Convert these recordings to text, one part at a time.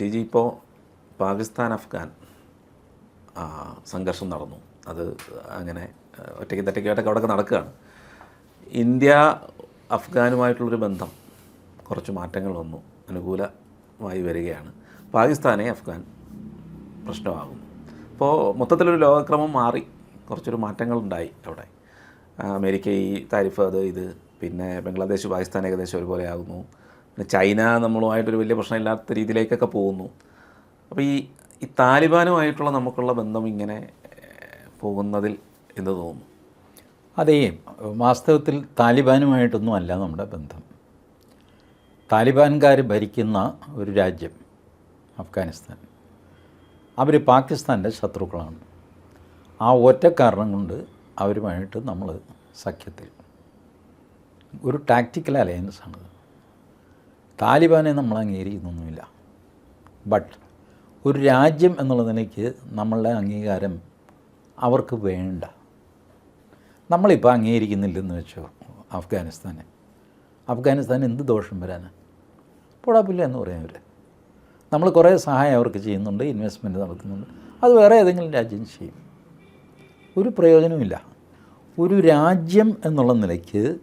T G ഇപ്പോൾ പാകിസ്ഥാൻ അഫ്ഗാൻ സംഘർഷം നടന്നു. അത് അങ്ങനെ ഒറ്റയ്ക്ക് തെറ്റയ്ക്കായിട്ടൊക്കെ അവിടെയൊക്കെ നടക്കുകയാണ്. ഇന്ത്യ അഫ്ഗാനുമായിട്ടുള്ളൊരു ബന്ധം കുറച്ച് മാറ്റങ്ങൾ വന്നു. അനുകൂലമായി വരികയാണ്. പാകിസ്ഥാനെ അഫ്ഗാൻ പ്രശ്നമാകുന്നു. അപ്പോൾ മൊത്തത്തിലൊരു ലോകക്രമം മാറി. കുറച്ചൊരു മാറ്റങ്ങളുണ്ടായി അവിടെ. അമേരിക്ക ഈ താരിഫ് അത് ഇത് പിന്നെ ബംഗ്ലാദേശ് പാകിസ്ഥാൻ ഏകദേശം ഒരുപോലെ ആകുന്നു പിന്നെ ചൈന നമ്മളുമായിട്ടൊരു വലിയ പ്രശ്നമില്ലാത്ത രീതിയിലേക്കൊക്കെ പോകുന്നു. അപ്പോൾ ഈ ഈ താലിബാനുമായിട്ടുള്ള നമുക്കുള്ള ബന്ധം ഇങ്ങനെ പോകുന്നതിൽ എന്ത് തോന്നുന്നു? അതേ വാസ്തവത്തിൽ താലിബാനുമായിട്ടൊന്നും അല്ല നമ്മുടെ ബന്ധം. താലിബാൻകാർ ഭരിക്കുന്ന ഒരു രാജ്യം അഫ്ഗാനിസ്ഥാൻ. അവർ പാകിസ്ഥാന്റെ ശത്രുക്കളാണ്. ആ ഒറ്റ കാരണം കൊണ്ട് അവരുമായിട്ട് നമ്മൾ സഖ്യത്തിൽ. ഒരു ടാക്റ്റിക്കൽ അലയൻസ് ആണ് താലിബാനെ നമ്മൾ അംഗീകരിക്കുന്നൊന്നുമില്ല. ബട്ട് ഒരു രാജ്യം എന്നുള്ള നിലയ്ക്ക് നമ്മളുടെ അംഗീകാരം അവർക്ക് വേണ്ട. നമ്മളിപ്പോൾ അംഗീകരിക്കുന്നില്ലെന്ന് വെച്ചോ അഫ്ഗാനിസ്ഥാനെ. അഫ്ഗാനിസ്ഥാൻ എന്ത് ദോഷം വരാനാണ് പൊടാപ്പില്ല എന്ന് പറയാം അവർ നമ്മൾ കുറേ സഹായം അവർക്ക് ചെയ്യുന്നുണ്ട് ഇൻവെസ്റ്റ്മെന്റ് നടത്തുന്നുണ്ട്. അത് വേറെ ഏതെങ്കിലും രാജ്യം ചെയ്യും. ഒരു പ്രയോജനമില്ല ഒരു രാജ്യം എന്നുള്ള നിലയ്ക്ക്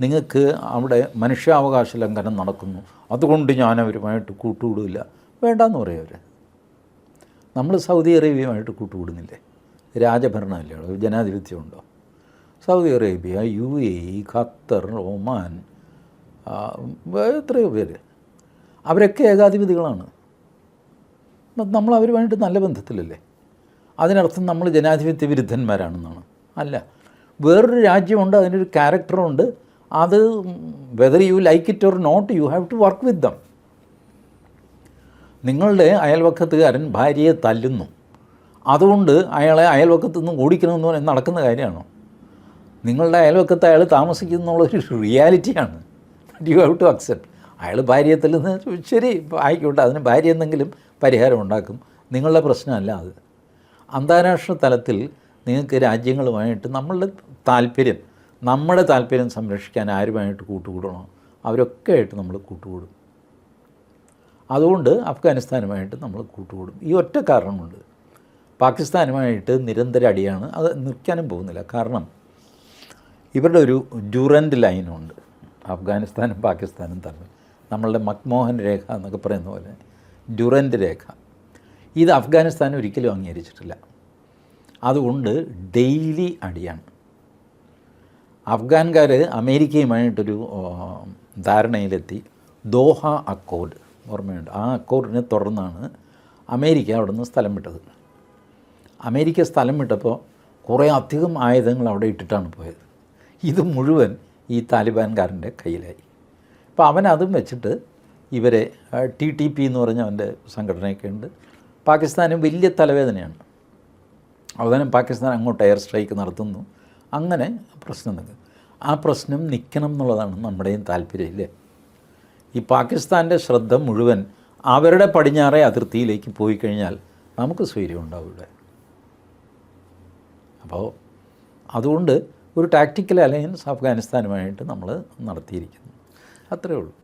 നിങ്ങൾക്ക് അവിടെ മനുഷ്യാവകാശ ലംഘനം നടക്കുന്നു. അതുകൊണ്ട് ഞാൻ അവരുമായിട്ട് കൂട്ടുകൂടില്ല വേണ്ടെന്ന് പറയും അവർ നമ്മൾ സൗദി അറേബ്യയുമായിട്ട് കൂട്ടുകൂടുന്നില്ലേ? രാജഭരണമല്ലേ ഉള്ളൂ? ജനാധിപത്യമുണ്ടോ? Saudi Arabia U A Qatar Oman എത്രയോ പേര്. അവരൊക്കെ ഏകാധിപതികളാണ്. നമ്മൾ അവരുമായിട്ട് നല്ല ബന്ധത്തിലല്ലേ? അതിനർത്ഥം നമ്മൾ ജനാധിപത്യ വിരുദ്ധന്മാരാണെന്നാണ്. അല്ല വേറൊരു രാജ്യമുണ്ട് അതിനൊരു ക്യാരക്ടറുണ്ട് അത് whether you like it or not you have to work with them നിങ്ങളുടെ അയൽവക്കത്തുകാരൻ ഭാര്യയെ തല്ലുന്നു. അതുകൊണ്ട് അയാളെ അയൽവക്കത്തു നിന്നും ഓടിക്കണമെന്ന് പറഞ്ഞാൽ നടക്കുന്ന കാര്യമാണോ? നിങ്ങളുടെ അയൽവക്കത്ത് അയാൾ താമസിക്കുന്നുള്ളൊരു റിയാലിറ്റിയാണ് യു ഹാവ് ടു അക്സെപ്റ്റ് അയാൾ ഭാര്യയെ തല്ലുന്ന ശരി ആയിക്കോട്ടെ അതിന് ഭാര്യ എന്തെങ്കിലും പരിഹാരം ഉണ്ടാക്കും. നിങ്ങളുടെ പ്രശ്നമല്ല അത്. അന്താരാഷ്ട്ര തലത്തിൽ നിങ്ങൾക്ക് രാജ്യങ്ങളുമായിട്ട് നമ്മളുടെ താല്പര്യം നമ്മുടെ താല്പര്യം സംരക്ഷിക്കാൻ ആരുമായിട്ട് കൂട്ടുകൂടണോ? അവരൊക്കെ ആയിട്ട് നമ്മൾ കൂട്ടുകൂടും. അതുകൊണ്ട് അഫ്ഗാനിസ്ഥാനുമായിട്ട് നമ്മൾ കൂട്ടുകൂടും. ഈ ഒറ്റ കാരണമുണ്ട്. പാകിസ്ഥാനുമായിട്ട് നിരന്തര അടിയാണ്. അത് നിൽക്കാനും പോകുന്നില്ല. കാരണം ഇവരുടെ ഒരു ഡ്യൂറന്റ് ലൈനുണ്ട്. അഫ്ഗാനിസ്ഥാനും പാകിസ്ഥാനും തമ്മിൽ. നമ്മളുടെ മക്മോഹൻ രേഖ എന്നൊക്കെ പറയുന്ന പോലെ ഡ്യൂറന്റ് രേഖ. ഇത് അഫ്ഗാനിസ്ഥാൻ ഒരിക്കലും അംഗീകരിച്ചിട്ടില്ല. അതുകൊണ്ട് ഡെയിലി അടിയാണ്. അഫ്ഗാൻകാർ അമേരിക്കയുമായിട്ടൊരു ധാരണയിലെത്തി. ദോഹ അക്കോർഡ് ഓർമ്മയുണ്ട്. ആ അക്കോർഡിനെ തുടർന്നാണ് അമേരിക്ക അവിടെ നിന്ന് സ്ഥലം വിട്ടത്. അമേരിക്ക സ്ഥലം വിട്ടപ്പോൾ കുറേ അധികം ആയുധങ്ങൾ അവിടെ ഇട്ടിട്ടാണ് പോയത്. ഇത് മുഴുവൻ ഈ താലിബാൻകാരന്റെ കയ്യിലായി. അപ്പോൾ അവൻ അതും വെച്ചിട്ട് ഇവരെ ടി ടി പി എന്ന് പറഞ്ഞ അവന്റെ സംഘടനയൊക്കെ ഉണ്ട് പാകിസ്ഥാന് വലിയ തലവേദനയാണ്. അവസാനം പാകിസ്ഥാൻ അങ്ങോട്ട് എയർ സ്ട്രൈക്ക് നടത്തുന്നു. അങ്ങനെ പ്രശ്നം നിൽക്കും. ആ പ്രശ്നം നിൽക്കണം എന്നുള്ളതാണ് നമ്മുടെയും താല്പര്യം ഇല്ലേ? ഈ പാകിസ്ഥാന്റെ ശ്രദ്ധ മുഴുവൻ അവരുടെ പടിഞ്ഞാറേ അതിർത്തിയിലേക്ക് പോയി കഴിഞ്ഞാൽ നമുക്ക് സ്വൈര്യം ഉണ്ടാവും ഇവിടെ. അപ്പോൾ അതുകൊണ്ട് ഒരു ടാക്റ്റിക്കൽ അലയൻസ് അഫ്ഗാനിസ്ഥാനുമായിട്ട് നമ്മൾ നടത്തിയിരിക്കുന്നു. അത്രേ ഉള്ളൂ.